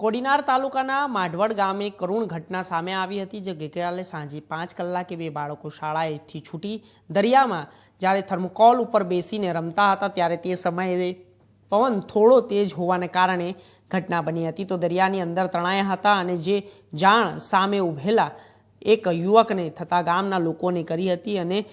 કોડીનાર તાલુકાના માઢવડ ગામે કરુણ ઘટના સામે આવી હતી, જે ગઈકાલે સાંજે પાંચ કલાકે બે બાળકો શાળાએથી છૂટી દરિયામાં જ્યારે થર્મોકોલ ઉપર બેસીને રમતા હતા, ત્યારે તે સમયે પવન થોડો તેજ હોવાને કારણે ઘટના બની હતી. તો દરિયાની અંદર તણાયા હતા અને જે જાણ સામે ઉભેલા એક યુવકને થતા ગામના લોકોને કરી હતી અને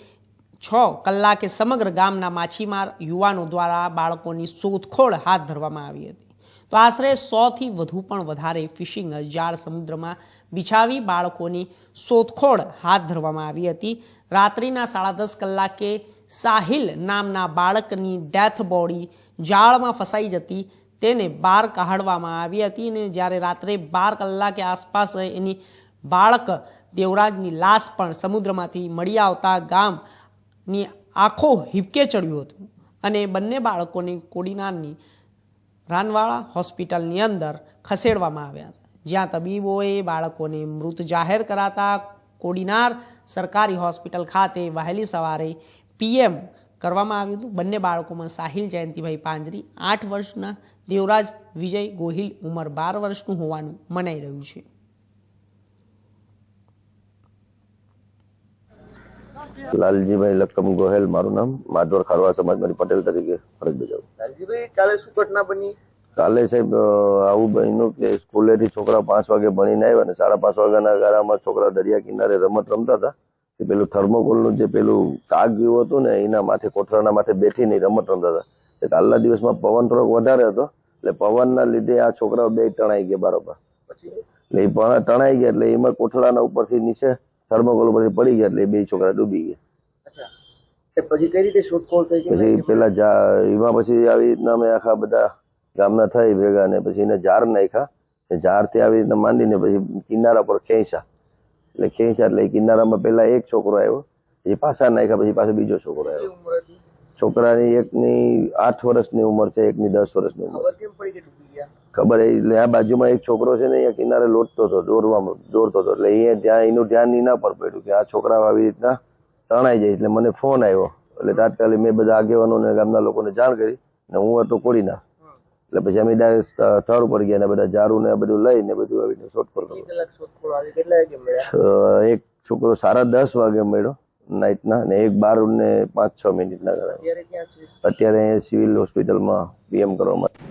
છ કલાકે સમગ્ર ગામના માછીમાર યુવાનો દ્વારા બાળકોની શોધખોળ હાથ ધરવામાં આવી હતી. તો આશરે સોથી વધુ પણ વધારે ફિશિંગ જાળ સમુદ્રમાં બિછાવી બાળકોની શોધખોળ હાથ ધરવામાં આવી હતી. રાત્રિના સાડા દસ કલાકે સાહિલ નામના બાળકની ડેથ બોડી જાળમાં ફસાઈ જતી તેને બહાર કાઢવામાં આવી હતી અને જ્યારે રાત્રે બાર કલાકે આસપાસ એની બાળક દેવરાજની લાશ પણ સમુદ્રમાંથી મળી આવતા ગામની આંખો હિપકે ચડ્યું હતું અને બંને બાળકોને કોડીનારની રાનવાળા હોસ્પિટલની અંદર ખસેડવામાં આવ્યા હતા. જ્યાં તબીબોએ બાળકોને મૃત જાહેર કરાતા કોડીનાર સરકારી હોસ્પિટલ ખાતે વહેલી સવારે પીએમ કરવામાં આવ્યું હતું. બંને બાળકોમાં સાહિલ જયંતિભાઈ પાંજરી, આઠ વર્ષના દેવરાજ વિજય ગોહિલ ઉંમર બાર વર્ષનું હોવાનું મનાઈ રહ્યું છે. લાલજીભાઈ લક્કમ ગોહેલ મારું નામ માધવર ખારવા સમાજમાંથી પટેલ તરીકે ફરજ બજાવું. લાલજીભાઈ કાલે શું ઘટના બની? કાલે સાહેબ આવું બન્યું કે સ્કૂલેથી છોકરા પાંચ વાગે ભણીને આવ્યા ને સાડા પાંચ વાગ્યાના ગાળામાં છોકરા દરિયા કિનારે રમત રમતા હતા. કે પેલું થર્મોકોલનું જે પેલું તાગ ગયું હતું ને એના માથે કોઠરાના માથે બેઠીને રમત રમતા હતા. એટલે કાલના દિવસમાં પવન થોડોક વધારે હતો એટલે પવનના લીધે આ છોકરાઓ બે તણાઈ ગયા બરોબર. એટલે એ પણ તણાઈ ગયા એટલે એમાં કોઠરાના ઉપરથી નીચે થર્મોકોલ ઉપરથી પડી ગયા એટલે બે છોકરા ડૂબી ગયા. પછી કઈ રીતે શોધખોળ થઈ પછી પેલા એમાં પછી આવી રીતના અમે આખા બધા ગામના થઈ ભેગા ને પછી એને ઝાર નાખ્યા. એ આવી રીતના માંડીને પછી કિનારા પર ખેંચ્યા. એટલે ખેંચ્યા એટલે કિનારામાં પેલા એક છોકરો આવ્યો પછી પાછા નાખ્યા પછી પાછો બીજો છોકરો આવ્યો. છોકરાની એકની આઠ વર્ષની ઉંમર છે એકની દસ વર્ષની ઉંમર ખબર એટલે આ બાજુમાં એક છોકરો છે ને અહીંયા કિનારે લોટતો હતો દોરવામાં દોરતો હતો. એટલે અહીંયા ત્યાં એનું ધ્યાન એના ના પર પડ્યું કે આ છોકરાઓ આવી રીતના તણાઈ જાય એટલે મને ફોન આવ્યો. એટલે તાત્કાલિક મેં બધા આગેવાનોને ગામના લોકોને જાણ કરી ને હું હતો કોડીના. એટલે પછી અમે ડાયરેક્ટ સ્થળ ઉપર ગયા ને બધા ઝાડુ ને બધું લઈને બધું આવીને શોધખોળ પર કરો આવી કેટલા વાગે મળ્યા? એક છોકરો સારા દસ વાગે મળ્યો. નાઇટના ને એક બાર ને પાંચ છ મિનિટના કરાવ્યા. અત્યારે અહીંયા અત્યારે સિવિલ હોસ્પિટલમાં પીએમ કરવામાં